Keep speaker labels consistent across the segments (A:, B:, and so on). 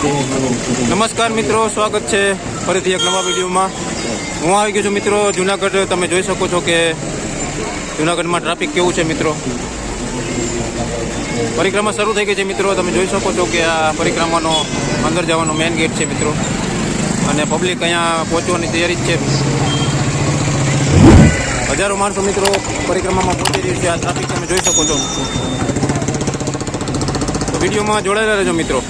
A: નમસ્કાર મિત્રો, સ્વાગત છે ફરીથી એક નવા વિડીયોમાં. હું આવી ગયો છું મિત્રો જુનાગઢ. તમે જોઈ શકો છો કે જુનાગઢમાં ટ્રાફિક કેવું છે મિત્રો? પરિક્રમા શરૂ થઈ ગઈ છે મિત્રો. તમે જોઈ શકો છો કે આ પરિક્રમાનો અંદર જવાનો મેઇન ગેટ છે મિત્રો. અને પબ્લિક અહીંયા પહોંચવાની તૈયારી જ છે. હજારો માણસો મિત્રો પરિક્રમામાં પહોંચી રહ્યું છે. આ ટ્રાફિક તમે જોઈ શકો છો. વિડીયોમાં જોડાયેલા રહેજો મિત્રો.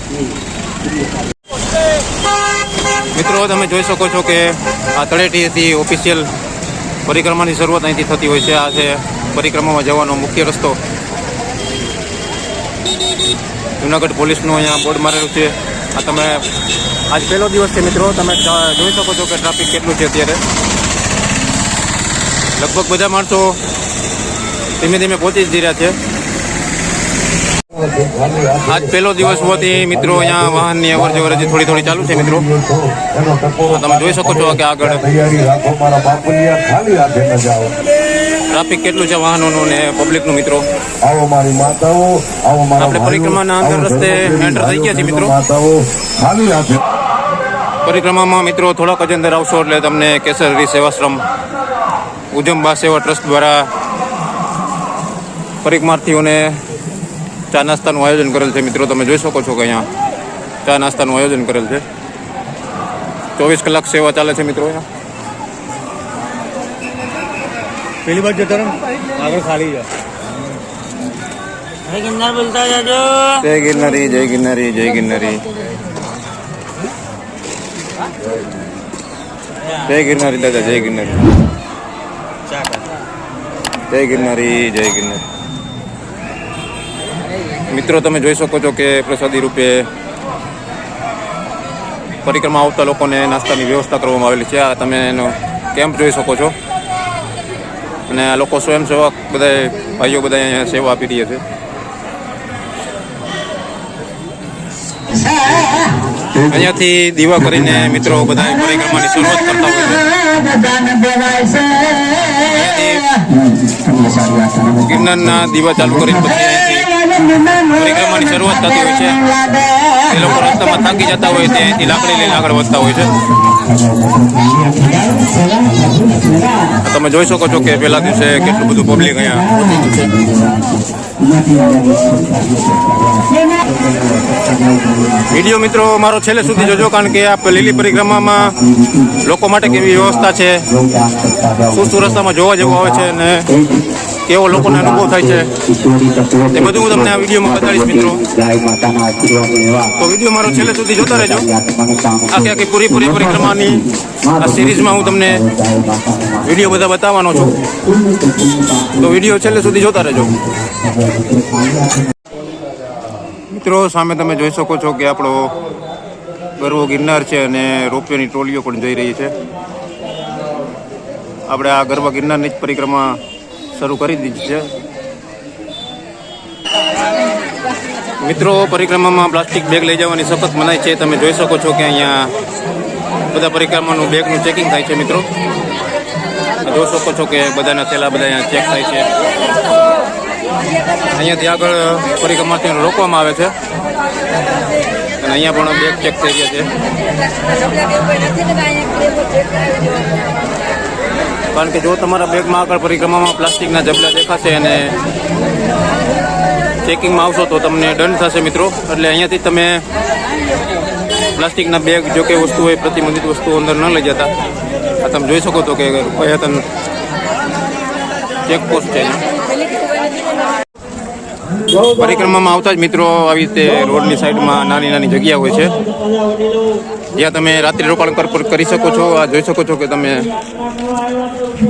A: મિત્રો, તમે જોઈ શકો છો કે આ તળેટીથી ઓફિશિયલ પરિક્રમાની શરૂઆત અહીંથી થતી હોય છે. આ છે પરિક્રમામાં જવાનો મુખ્ય રસ્તો. જુનાગઢ પોલીસનું અહીંયા બોર્ડ મારેલું છે. આ તમે આજ પહેલો દિવસ છે મિત્રો. તમે જોઈ શકો છો કે ટ્રાફિક કેટલું છે અત્યારે. લગભગ બધા માણસો ધીમે ધીમે પહોંચી જ રહ્યા છે. આજ પહેલો દિવસ હોવાથી મિત્રો અહીંયા વાહનની અવર જવર હજી થોડી થોડી ચાલુ છે મિત્રો. તમે જોઈ શકો છો કે આગળ ટ્રાફિક કેટલું છે વાહનોનું ને પબ્લિકનું મિત્રો?
B: આવો મારી માતાઓ આવો મારા
A: આપણે પરિક્રમાના અંદર રસ્તે એન્ટર થઈ ગયા છીએ મિત્રો. પરિક્રમામાં મિત્રો થોડાક જ અંદર આવશો એટલે તમને કેસરી સેવાશ્રમ ઉજમબા સેવા ટ્રસ્ટ દ્વારા પરિક્રમાર્થીઓને ચા નાસ્તાનું આયોજન કરેલ છે. મિત્રો તમે જોઈ શકો છો કે અહીંયા ચા નાસ્તાનું આયોજન કરેલ છે. ચોવીસ કલાક સેવા ચાલે છે મિત્રો અહીંયા.
C: પેલી બાજુ જતા રહો. ને, આગળ ખાલી છે.
D: અરે ગિરનાર બોલતા જાજો.
A: જય ગિરનારી જય ગિરનારી જય ગિરનારી. જય ગિરનારી દાદા જય ગિરનારી. જય ગિરનારી જય ગિરનારી. મિત્રો, તમે જોઈ શકો છો કે પ્રસાદી રૂપે પરિક્રમા આવતા લોકોને નાસ્તાની વ્યવસ્થા કરવામાં આવેલી છે. આ તમે એનો કેમ્પ જોઈ શકો છો. અને આ લોકો સ્વયંસેવક બધા ભાઈઓ બધા અહીંયા સેવા આપી રહ્યા છે. અહીંયાથી દીવા કરીને મિત્રો બધા પરિક્રમાની શરૂઆત કરતા હોય છે. ગિરનારના દીવા ચાલુ કરીને પછી પરિક્રમાની શરૂઆત થતી હોય છે. એ લોકો રસ્તામાં થાકી જતા હોય તે અહીંથી લાકડી લઈને આગળ વધતા હોય છે. તમે જોઈ શકો છો કે પહેલા દિવસે કેટલું બધું પબ્લિક અહીંયા. વીડિયો મિત્રો, મારો છેલ્લે સુધી જોજો, કારણ કે આ લીલી પરિક્રમામાં લોકો માટે કેવી વ્યવસ્થા છે. શું શું રસ્તામાં જોવા જેવું આવે છે અને કેવો લોકોને અનુભવ થાય છે? એ બધું હું તમને આ વિડીયોમાં બતાડીશ મિત્રો. તો વીડિયો મારો છેલ્લે સુધી જોતા રહેજો. આખી આખી પૂરી પૂરી પરિક્રમાની આ સિરીઝમાં હું તમને વીડિયો બધા બતાવવાનો છું. તો વીડિયો છેલ્લે સુધી જોતા રહેજો. મિત્રો સામે તમે જોઈ શકો છો કે આપણો ગરવો ગિરનાર છે અને રોપવેની ટ્રોલીઓ પણ જઈ રહી છે. આપણે આ ગરવા ગિરનારની જ પરિક્રમા શરૂ કરી દીધી છે. મિત્રો, પરિક્રમામાં પ્લાસ્ટિક બેગ લઈ જવાની સખત મનાય છે. તમે જોઈ શકો છો કે અહીંયા બધા પરિક્રમાનું બેગનું ચેકિંગ થાય છે, મિત્રો. જોઈ શકો છો કે બધાના થેલા બધા અહીંયા ચેક થાય છે. અહીંયાથી આગળ પરિક્રમાથી રોકવામાં આવે છે. અને અહીંયા પણ બેગ ચેક થઈ રહ્યા છે. કારણ કે જો તમારા બેગમાં આગળ પરિક્રમામાં પ્લાસ્ટિકના જબલા દેખાશે અને ચેકિંગમાં આવશો તો તમને દંડ થશે મિત્રો એટલે અહીંયાથી તમે પ્લાસ્ટિકના બેગ જો કે વસ્તુ હોય, પ્રતિબંધિત વસ્તુઓ અંદર ન લઈ જતા આ તમે જોઈ શકો તો કે અદ્યતન ચેકપોસ્ટ છે. પરિક્રમામાં આવતા જ મિત્રો આવી રીતે રોડની સાઈડમાં નાની નાની જગ્યા હોય છે. જ્યાં તમે રાત્રિ રોકાણ કરી શકો છો, આ જોઈ શકો છો કે તમે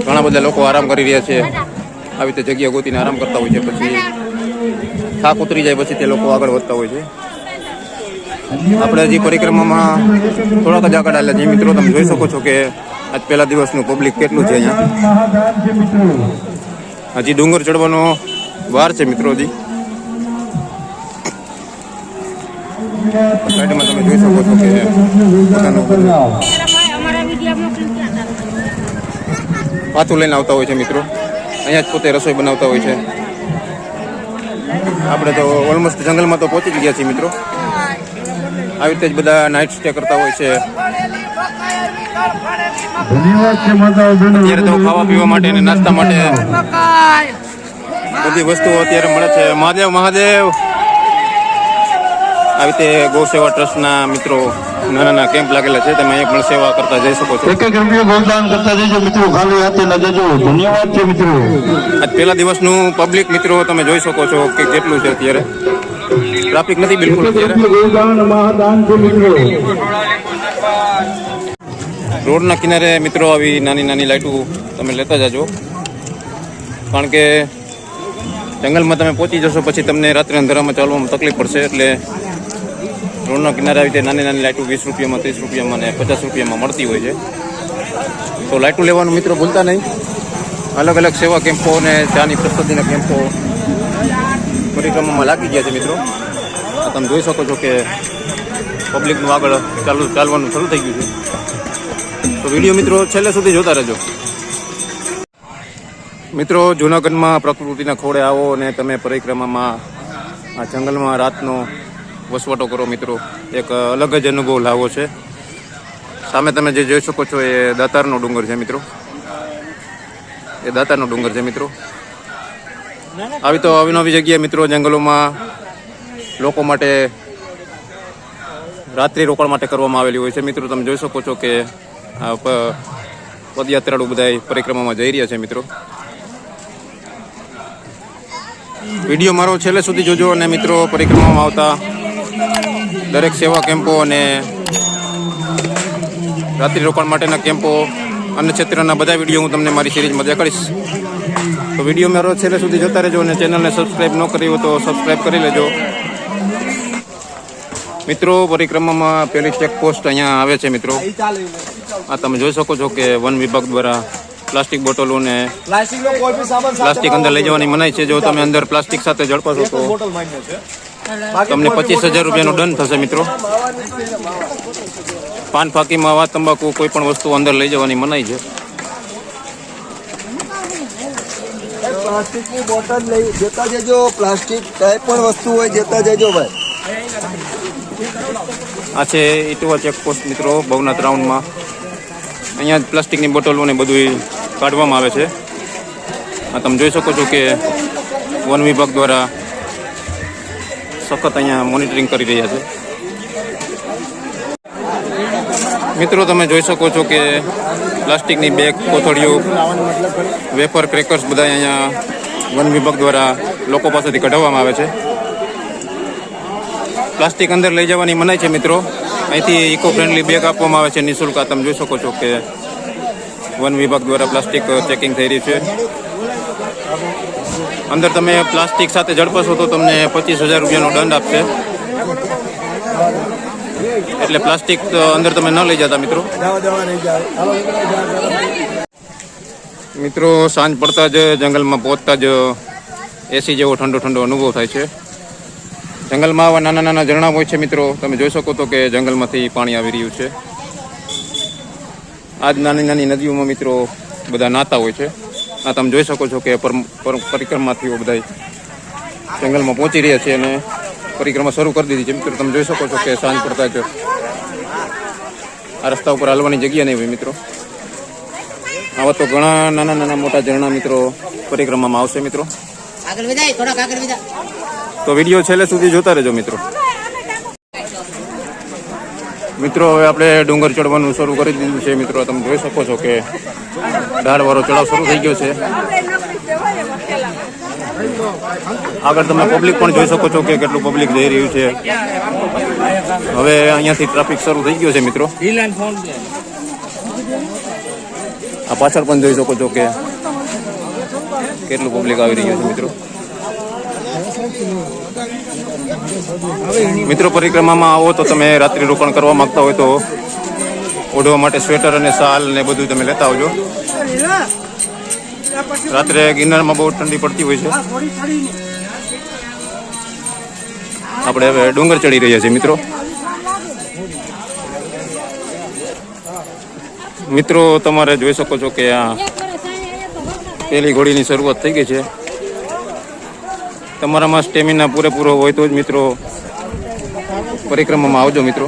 A: ઘણા બધા લોકો આરામ કરી રહ્યા છે. આવી રીતે જગ્યા ગોતીને આરામ કરતા હોય છે, પછી થાક ઉતરી જાય પછી તે લોકો આગળ વધતા હોય છે. આપણે હજી પરિક્રમામાં થોડાક જ આગળ આવેલા જે મિત્રો, તમે જોઈ શકો છો કે આજ પહેલા દિવસનું પબ્લિક કેટલું છે અહીંયા? હજી ડુંગર ચડવાનો વાર છે મિત્રો સાઈડમાં તમે જોઈ શકો છો કે પોતાનું પાથું લઈને આવતા હોય છે મિત્રો અહીંયા જ પોતે રસોઈ બનાવતા હોય છે આપણે તો ઓલમોસ્ટ જંગલમાં તો પહોંચી ગયા છીએ મિત્રો આવી રીતે જ બધા નાઇટ સ્ટે કરતા હોય છે અત્યારે તો ખાવા પીવા માટે અને નાસ્તા માટે બધી વસ્તુઓ અત્યારે મળે છે મહાદેવ મહાદેવ આવી રીતે ગૌ સેવા ટ્રસ્ટના મિત્રો નાના નાના કેમ્પ લાગેલા છે તમે અહીંયા પણ સેવા કરતા જઈ શકો છો.
B: એક એક રૂપિયો ગૌદાન કરતા જઈજો મિત્રો ખાલી હાથે ન જજો. ધન્યવાદ છે મિત્રો.
A: આજ પહેલા દિવસનું પબ્લિક મિત્રો તમે જોઈ શકો છો કે કેટલું છે અત્યારે. ટ્રાફિક નથી બિલકુલ અત્યારે.
B: ગોદાન મહાદાન છે મિત્રો.
A: રોડના કિનારે મિત્રો આવી નાની નાની લાઇટો તમે લેતા જાજો. કારણ કે જંગલમાં તમે પહોંચી જશો પછી તમને રાત્રે અંધારામાં ચાલવામાં તકલીફ પડશે એટલે રોડના કિનારે આવી રીતે નાની નાની લાઇટો વીસ રૂપિયામાં, ત્રીસ રૂપિયામાં અને પચાસ રૂપિયામાં મળતી હોય છે. તો લાઇટો લેવાનું મિત્રો ભૂલતા નહીં. અલગ અલગ સેવા કેમ્પો અને ચાની પ્રસ્તુતિના કેમ્પો પરિક્રમામાં લાગી ગયા છે મિત્રો. તમે જોઈ શકો છો કે પબ્લિકનું આગળ ચાલુ ચાલવાનું શરૂ થઈ ગયું છે. તો વીડિયો મિત્રો છેલ્લે સુધી જોતા રહેજો. મિત્રો, જૂનાગઢમાં પ્રકૃતિના ખોળે આવો અને તમે પરિક્રમામાં, આ જંગલમાં રાતનો વસવાટો કરો મિત્રો. એક અલગ જ અનુભવ લાવો છે. સામે તમે જે જોઈ શકો છો એ દાતારનો ડુંગર છે મિત્રો. એ દાતારનો ડુંગર છે મિત્રો. આવી તો અવિનવી જગ્યાએ મિત્રો જંગલોમાં લોકો માટે રાત્રિ રોકાણ માટે કરવામાં આવેલી હોય છે. મિત્રો, તમે જોઈ શકો છો કે પદયાત્રાળુ બધા પરિક્રમામાં જઈ રહ્યા છે મિત્રો. વીડિયો મારો છેલ્લે સુધી જોજો અને મિત્રો પરિક્રમામાં આવતા દરેક સેવા કેમ્પો અને રાત્રિ રોકાણ માટેના કેમ્પો અન્ય ક્ષેત્રના બધા વીડિયો હું તમને મારી સિરીઝમાં દેખાડીશ. તો વીડિયો મારો છેલ્લે સુધી જોતા રહેજો અને ચેનલને સબસ્ક્રાઈબ ન કરી હોય તો સબસ્ક્રાઈબ કરી લેજો. મિત્રો પરિક્રમામાં પેલી ચેકપોસ્ટ અહીંયા આવે છે મિત્રો. આ તમે જોઈ શકો છો કે વન વિભાગ દ્વારા પ્લાસ્ટિક બોટલો ને
C: પ્લાસ્ટિક
A: અંદર લઈ જવાની મનાઈ છે. જો તમે અંદર પ્લાસ્ટિક સાથે ઝડપાશો તો
C: બોટલ માન્ય છે.
A: તમને પચીસ હજાર રૂપિયાનો દંડ થશે મિત્રો. પાન ફાકીમાં વા તંબાકુ કોઈ પણ વસ્તુ અંદર લઈ જવાની મનાઈ છે.
E: પ્લાસ્ટિકની બોટલ લઈ જતા જજો પ્લાસ્ટિક કઈ પણ વસ્તુ હોય જતા જજો ભાઈ.
A: આ છે ઇટવા ચેકપોસ્ટ મિત્રો ભવનાથ રાઉન્ડમાં. અહીંયા જ પ્લાસ્ટિકની બોટલો ને બધું કાઢવામાં આવે છે. આ તમે જોઈ શકો છો કે વન વિભાગ દ્વારા સખત અહીંયા મોનિટરિંગ કરી રહ્યા છે. મિત્રો, તમે જોઈ શકો છો કે પ્લાસ્ટિકની બેગ, કોથળીઓ, વેફર ક્રેકર્સ બધા અહીંયા વન વિભાગ દ્વારા લોકો પાસેથી કઢાવવામાં આવે છે. પ્લાસ્ટિક અંદર લઈ જવાની મનાઈ છે મિત્રો. અહીંથી ઇકો ફ્રેન્ડલી બેગ આપવામાં આવે છે નિઃશુલ્ક. આ તમે જોઈ શકો છો કે વન વિભાગ દ્વારા પ્લાસ્ટિક ચેકિંગ થઈ રહ્યું છે. અંદર તમે પ્લાસ્ટિક સાથે ઝડપશો તો તમને પચીસ હજાર રૂપિયાનો દંડ આપશે. એટલે પ્લાસ્ટિક અંદર તમે ન લઈ જતા મિત્રો. મિત્રો, સાંજ પડતા જ જંગલમાં પહોંચતા જ એસી જેવો ઠંડો ઠંડો અનુભવ થાય છે. જંગલમાં આવા નાના નાના ઝરણા હોય છે મિત્રો. તમે જોઈ શકો તો કે જંગલમાંથી પાણી આવી રહ્યું છે. આજ નાની નાની નદીઓમાં મિત્રો બધા નાતા હોય છે. આ તમે જોઈ શકો છો કે પરિક્રમાથી બધા જંગલમાં પહોંચી રહ્યા છે અને પરિક્રમા શરૂ કરી દીધી છે. મિત્રો તમે જોઈ શકો છો કે સાંજ પડતા જ આ રસ્તા ઉપર હાલવાની જગ્યા નહીં હોય મિત્રો. આવા તો ઘણા નાના નાના મોટા ઝરણા મિત્રો પરિક્રમામાં આવશે મિત્રો.
D: આગળ વધાય થોડાક આગળ વધા
A: તો વીડિયો છેલ્લે સુધી જોતા રહેજો મિત્રો. મિત્રો, હવે આપણે ડુંગર ચડવાનું શરૂ કરી દીધું છે. મિત્રો, તમે જોઈ શકો છો કે ઢાળવાળો ચડાવ શરૂ થઈ ગયો છે. આગળ તમે પબ્લિક પણ જોઈ શકો છો કે કેટલું પબ્લિક જઈ રહ્યું છે. હવે અહીંયાથી ટ્રાફિક શરૂ થઈ ગયો છે, મિત્રો. આ પાછળ પણ જોઈ શકો છો કે કેટલું પબ્લિક આવી રહ્યું છે, મિત્રો. મિત્રો, પરિક્રમામાં આવો તો તમે રાત્રિ રોકાણ કરવા માંગતા હોય તો ઓઢવા માટે સ્વેટર અને શાલ ને બધું તમે લેતા આવજો. રાત્રે ગિરનારમાં બહુ ઠંડી પડતી હોય છે. આપણે હવે ડુંગર ચડી રહ્યા છીએ, મિત્રો. મિત્રો, તમારે જોઈ શકો છો કે આ પેલી ઘોડીની શરૂઆત થઈ ગઈ છે. તમારામાં સ્ટેમિના પૂરેપૂરો હોય તો જ મિત્રો પરિક્રમામાં આવજો મિત્રો.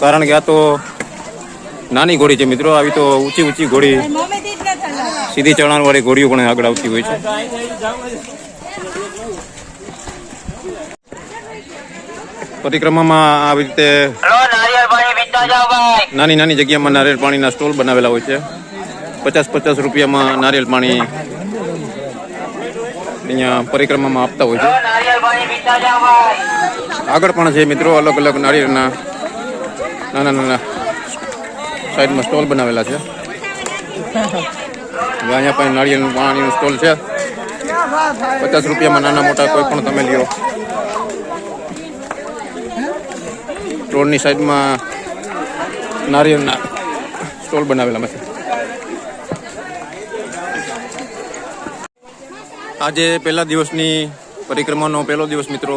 A: કારણ કે આ તો નાની ઘોડી છે મિત્રો. આવી તો ઊંચી ઊંચી ઘોડી સીધી ચઢાણ વાળી ઘોડીઓ પણ આગળ આવતી હોય છે. પરિક્રમામાં આવી રીતે નાની નાની જગ્યામાં નારિયેળ પાણીના સ્ટોલ બનાવેલા હોય છે. પચાસ પચાસ રૂપિયામાં નારિયેળ પાણી અહીંયા પરિક્રમામાં આપતા હોય છે. આગળ પણ છે મિત્રો, અલગ અલગ નારિયેળના નાના નાના સાઈડમાં સ્ટોલ બનાવેલા છે. અહીંયા પણ નારિયેળનું પાણીનું સ્ટોલ છે. પચાસ રૂપિયામાં નાના મોટા કોઈ પણ તમે લ્યો. રોડની સાઈડમાં નારિયેળના સ્ટોલ બનાવેલા છે. આજે પહેલા દિવસની પરિક્રમાનો પહેલો દિવસ મિત્રો,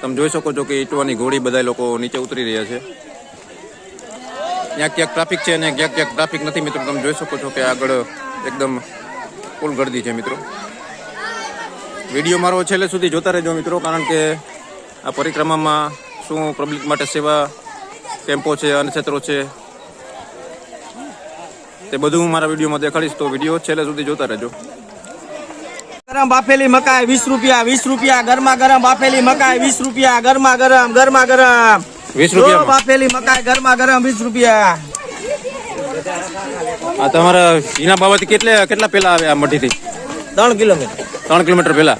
A: તમે જોઈ શકો છો કે ઈટવાની ઘોડી બધા લોકો નીચે ઉતરી રહ્યા છે. ક્યાંક ક્યાંક ટ્રાફિક છે અને ક્યાંક ક્યાંક ટ્રાફિક નથી મિત્રો, તમે જોઈ શકો છો કે આગળ એકદમ ફૂલ ગર્દી છે મિત્રો. વીડિયો મારો છેલ્લે સુધી જોતા રહેજો મિત્રો, કારણ કે આ પરિક્રમામાં શું પબ્લિક માટે સેવા કેમ્પો છે, અન્નક્ષેત્રો છે, તે બધું હું મારા વિડીયોમાં દેખાડીશ, તો વીડિયો છેલ્લે સુધી જોતા રહેજો.
F: ગરમ બાફેલી મકાઈ વીસ રૂપિયા વીસ રૂપિયા ગરમા ગરમ બાફેલી મકાઈ વીસ રૂપિયા ગરમા ગરમ ગરમા ગરમ.
A: વીસ રૂપિયા
F: બાફેલી મકાઈ ગરમા ગરમ વીસ રૂપિયા.
A: આ તમારા હીના બાબત કેટલે કેટલા પેલા આવે આ મઢીથી
F: ત્રણ કિલોમીટર.
A: ત્રણ કિલોમીટર
F: પેલા?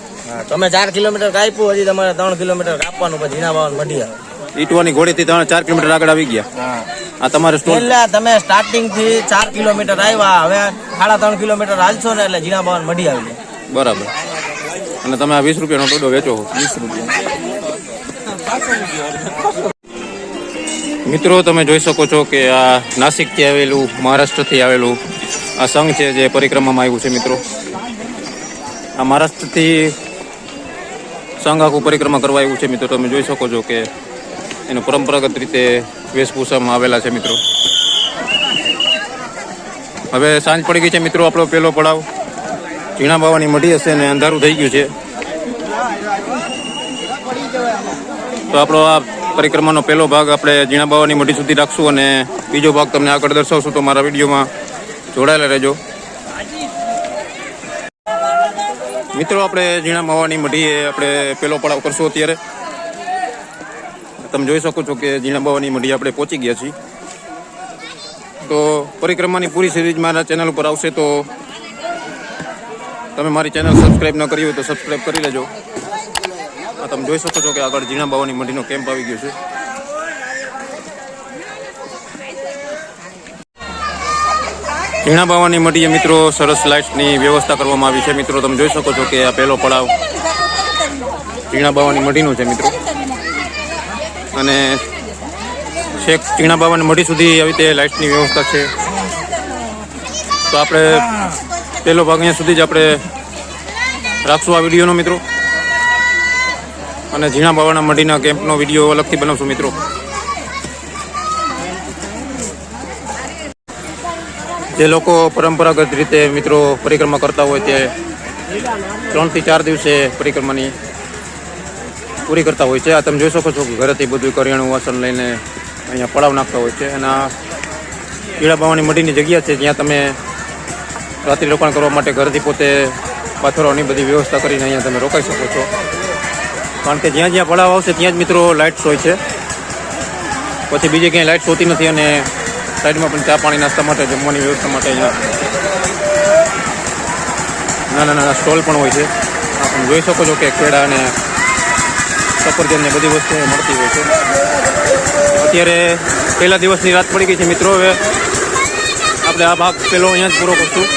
F: તમે ચાર કિલોમીટર કાપ્યું હજી તમારે ત્રણ કિલોમીટર કાપવાનું પછી હીના બાબત મઢી આવે
A: ઈટવાની ઘોડીથી ત્રણ ચાર કિલોમીટર આગળ આવી ગયા. આ તમારે સ્ટોલ
F: એટલે તમે સ્ટાર્ટિંગથી ચાર કિલોમીટર આવ્યા હવે સાડા ત્રણ કિલોમીટર હાલશો ને એટલે જીણા બાવન મઢી આવી જાય
A: બરાબર. અને તમે આ વીસ રૂપિયાનો ટોડો વેચો વીસ રૂપિયા મિત્રો, તમે જોઈ શકો છો કે આ નાસિકથી આવેલું, મહારાષ્ટ્રથી આવેલું આ સંઘ છે જે પરિક્રમામાં આવ્યું છે, મિત્રો. આ મહારાષ્ટ્રથી સંઘ આખું પરિક્રમા કરવા આવ્યું છે, મિત્રો. તમે જોઈ શકો છો કે એનું પરંપરાગત રીતે વેશભૂષામાં આવેલા છે, મિત્રો. હવે સાંજ પડી ગઈ છે, મિત્રો, આપણો પહેલો પડાવ. ઝીણા બાવાની મઢી હશે ને અંધારું થઈ ગયું છે. તો આપણો આ પરિક્રમાનો પહેલો ભાગ આપણે ઝીણા બાવાની મઢી સુધી રાખશું અને બીજો ભાગ તમને આગળ દર્શાવશું. તો મારા વિડીયોમાં જોડાયેલા રહેજો. મિત્રો, આપણે ઝીણા બાવાની મઢીએ આપણે પહેલો પડાવ કરશું અત્યારે. તમે જોઈ શકો છો કે ઝીણા બાવાની મઢી આપણે પહોંચી ગયા છીએ. તો પરિક્રમાની પૂરી સિરીઝ મારા ચેનલ ઉપર આવશે, તો તમે મારી ચેનલ સબસ્ક્રાઈબ ન કરી હોય તો સબસ્ક્રાઈબ કરી લેજો. આ તમે જોઈ શકો છો કે આગળ ઝીણા બાવાની મંડીનો કેમ્પ આવી ગયો છે. ઝીણા બાવાની મંડીએ મિત્રો સરસ લાઇટ્સની વ્યવસ્થા કરવામાં આવી છે. મિત્રો, તમે જોઈ શકો છો કે આ પહેલો પડાવ ઝીણા બાવાની મંડીનું છે, મિત્રો. અને છેક ઝીણા બાવાની મઢી સુધી આવી રીતે લાઇટની વ્યવસ્થા છે. તો આપણે પહેલો ભાગ અહીંયા સુધી જ આપણે રાખશું આ વિડીયોનો, મિત્રો. અને ઝીણા બાવાના મઢીના કેમ્પનો વીડિયો અલગથી બનાવશું, મિત્રો. જે લોકો પરંપરાગત રીતે, મિત્રો, પરિક્રમા કરતા હોય તે ત્રણથી ચાર દિવસે પરિક્રમાની પૂરી કરતા હોય છે. આ તમે જોઈ શકો છો કે ઘરેથી બધું કરિયાણું, વાસણ લઈને અહીંયા પડાવ નાખતા હોય છે. અને આ કીડા બાવાની મઢીની જગ્યા છે, જ્યાં તમે રાત્રિ રોકાણ કરવા માટે ઘરથી પોતે પાથરોની બધી વ્યવસ્થા કરીને અહીંયા તમે રોકાઈ શકો છો. કારણ કે જ્યાં જ્યાં પડાવ આવશે ત્યાં જ મિત્રો લાઇટ્સ હોય છે. પછી બીજે ક્યાંય લાઇટ્સ હોતી નથી અને સાઈડમાં પણ ચા પાણી નાસ્તા માટે જમવાની વ્યવસ્થા માટે અહીંયા નાના નાના સ્ટોલ પણ હોય છે. આપણે જોઈ શકો છો કે કેળા અને સફરજનને બધી વસ્તુ મળતી હોય છે. અત્યારે પહેલા દિવસની રાત પડી ગઈ છે મિત્રો. હવે આપણે આ ભાગ પહેલો અહીંયા જ પૂરો કરશું.